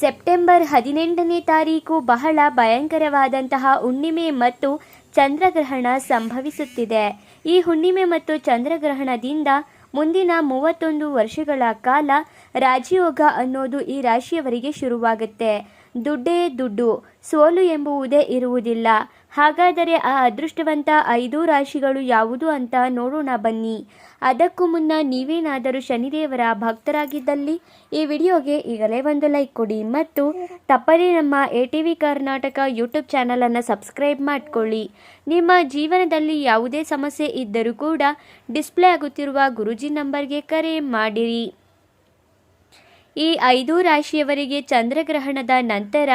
September ಹದಿನೆಂಟನೇ ತಾರೀಕು ಬಹಳ ಭಯಂಕರವಾದಂತಹ ಹುಣ್ಣಿಮೆ ಮತ್ತು ಚಂದ್ರಗ್ರಹಣ ಸಂಭವಿಸುತ್ತಿದೆ. ಈ ಹುಣ್ಣಿಮೆ ಮತ್ತು ಚಂದ್ರಗ್ರಹಣದಿಂದ ಮುಂದಿನ ಮೂವತ್ತೊಂದು ವರ್ಷಗಳ ಕಾಲ ರಾಜಯೋಗ ಅನ್ನೋದು ಈ ರಾಶಿಯವರಿಗೆ ಶುರುವಾಗುತ್ತೆ. ದುಡ್ಡೇ ದುಡ್ಡು, ಸೋಲು ಎಂಬುವುದೇ ಇರುವುದಿಲ್ಲ. ಹಾಗಾದರೆ ಆ ಅದೃಷ್ಟವಂತ ಐದು ರಾಶಿಗಳು ಯಾವುದು ಅಂತ ನೋಡೋಣ ಬನ್ನಿ. ಅದಕ್ಕೂ ಮುನ್ನ ನೀವೇನಾದರೂ ಶನಿದೇವರ ಭಕ್ತರಾಗಿದ್ದಲ್ಲಿ ಈ ವಿಡಿಯೋಗೆ ಈಗಲೇ ಒಂದು ಲೈಕ್ ಕೊಡಿ ಮತ್ತು ತಪ್ಪದೇ ನಮ್ಮ A T V Karnataka YouTube ಚಾನಲನ್ನು ಸಬ್ಸ್ಕ್ರೈಬ್ ಮಾಡಿಕೊಳ್ಳಿ. ನಿಮ್ಮ ಜೀವನದಲ್ಲಿ ಯಾವುದೇ ಸಮಸ್ಯೆ ಇದ್ದರೂ ಕೂಡ ಡಿಸ್ಪ್ಲೇ ಆಗುತ್ತಿರುವ ಗುರುಜಿ ನಂಬರ್ಗೆ ಕರೆ ಮಾಡಿರಿ. ಈ ಐದು ರಾಶಿಯವರಿಗೆ ಚಂದ್ರಗ್ರಹಣದ ನಂತರ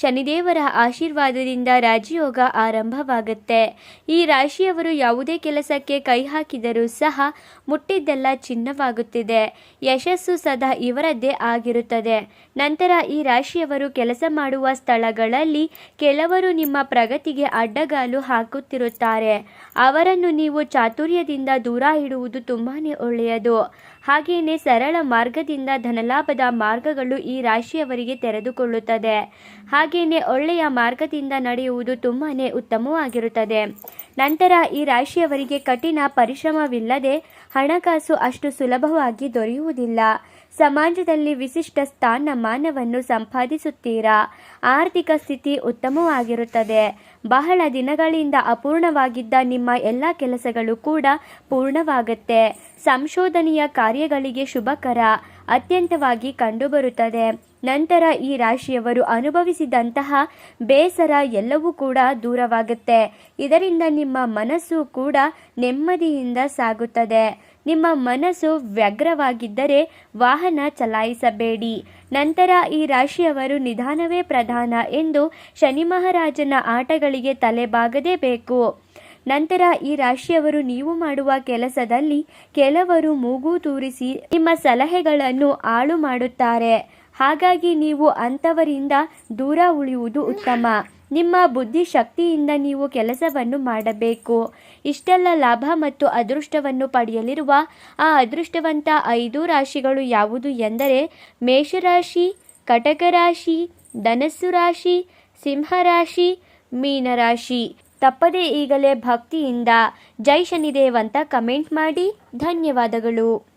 ಶನಿದೇವರ ಆಶೀರ್ವಾದದಿಂದ ರಾಜಯೋಗ ಆರಂಭವಾಗುತ್ತೆ. ಈ ರಾಶಿಯವರು ಯಾವುದೇ ಕೆಲಸಕ್ಕೆ ಕೈ ಹಾಕಿದರೂ ಸಹ ಮುಟ್ಟಿದ್ದೆಲ್ಲ ಚಿನ್ನವಾಗುತ್ತಿದೆ. ಯಶಸ್ಸು ಸದಾ ಇವರದ್ದೇ ಆಗಿರುತ್ತದೆ. ನಂತರ ಈ ರಾಶಿಯವರು ಕೆಲಸ ಮಾಡುವ ಸ್ಥಳಗಳಲ್ಲಿ ಕೆಲವರು ನಿಮ್ಮ ಪ್ರಗತಿಗೆ ಅಡ್ಡಗಾಲು ಹಾಕುತ್ತಿರುತ್ತಾರೆ. ಅವರನ್ನು ನೀವು ಚಾತುರ್ಯದಿಂದ ದೂರ ಇಡುವುದು ತುಂಬಾ ಒಳ್ಳೆಯದು. ಹಾಗೆಯೇ ಸರಳ ಮಾರ್ಗದಿಂದ ಧನಲಾಭದ ಮಾರ್ಗಗಳು ಈ ರಾಶಿಯವರಿಗೆ ತೆರೆದುಕೊಳ್ಳುತ್ತದೆ. ಹಾಗೆಯೇ ಒಳ್ಳೆಯ ಮಾರ್ಗದಿಂದ ನಡೆಯುವುದು ತುಂಬಾ ಉತ್ತಮವಾಗಿರುತ್ತದೆ. ನಂತರ ಈ ರಾಶಿಯವರಿಗೆ ಕಠಿಣ ಪರಿಶ್ರಮವಿಲ್ಲದೆ ಹಣಕಾಸು ಅಷ್ಟು ಸುಲಭವಾಗಿ ದೊರೆಯುವುದಿಲ್ಲ. ಸಮಾಜದಲ್ಲಿ ವಿಶಿಷ್ಟ ಸ್ಥಾನಮಾನವನ್ನು ಸಂಪಾದಿಸುತ್ತೀರಾ? ಆರ್ಥಿಕ ಸ್ಥಿತಿ ಉತ್ತಮವಾಗಿರುತ್ತದೆ. ಬಹಳ ದಿನಗಳಿಂದ ಅಪೂರ್ಣವಾಗಿದ್ದ ನಿಮ್ಮ ಎಲ್ಲ ಕೆಲಸಗಳು ಕೂಡ ಪೂರ್ಣವಾಗುತ್ತೆ. ಸಂಶೋಧನೆಯ ಕಾರ್ಯಗಳಿಗೆ ಶುಭಕರ. ಅತ್ಯಂತವಾಗಿ ಕಂಡುಬರುತ್ತದೆ. ನಂತರ ಈ ರಾಶಿಯವರು ಅನುಭವಿಸಿದಂತಹ ಬೇಸರ ಎಲ್ಲವೂ ಕೂಡ ದೂರವಾಗುತ್ತೆ. ಇದರಿಂದ ನಿಮ್ಮ ಮನಸ್ಸು ಕೂಡ ನೆಮ್ಮದಿಯಿಂದ ಸಾಗುತ್ತದೆ. ನಿಮ್ಮ ಮನಸ್ಸು ವ್ಯಗ್ರವಾಗಿದ್ದರೆ ವಾಹನ ಚಲಾಯಿಸಬೇಡಿ. ನಂತರ ಈ ರಾಶಿಯವರು ನಿಧಾನವೇ ಪ್ರಧಾನ ಎಂದು ಶನಿ ಮಹಾರಾಜನ ಆಟಗಳಿಗೆ ತಲೆಬಾಗದೇ ಬೇಕು. ನಂತರ ಈ ರಾಶಿಯವರು ನೀವು ಮಾಡುವ ಕೆಲಸದಲ್ಲಿ ಕೆಲವರು ಮೂಗು ತೂರಿಸಿ ನಿಮ್ಮ ಸಲಹೆಗಳನ್ನು ಹಾಳು ಮಾಡುತ್ತಾರೆ. ಹಾಗಾಗಿ ನೀವು ಅಂಥವರಿಂದ ದೂರ ಉಳಿಯುವುದು ಉತ್ತಮ. ನಿಮ್ಮ ಬುದ್ಧಿಶಕ್ತಿಯಿಂದ ನೀವು ಕೆಲಸವನ್ನು ಮಾಡಬೇಕು. ಇಷ್ಟೆಲ್ಲ ಲಾಭ ಮತ್ತು ಅದೃಷ್ಟವನ್ನು ಪಡೆಯಲಿರುವ ಆ ಅದೃಷ್ಟವಂತ ಐದು ರಾಶಿಗಳು ಯಾವುದು ಎಂದರೆ ಮೇಷರಾಶಿ ಕಟಕ ರಾಶಿ ಧನಸ್ಸು ರಾಶಿ, ಸಿಂಹರಾಶಿ, ಮೀನರಾಶಿ. ತಪ್ಪದೇ ಈಗಲೇ ಭಕ್ತಿಯಿಂದ ಜೈ ಶನಿದೇವ್ ಅಂತ ಕಮೆಂಟ್ ಮಾಡಿ. ಧನ್ಯವಾದಗಳು.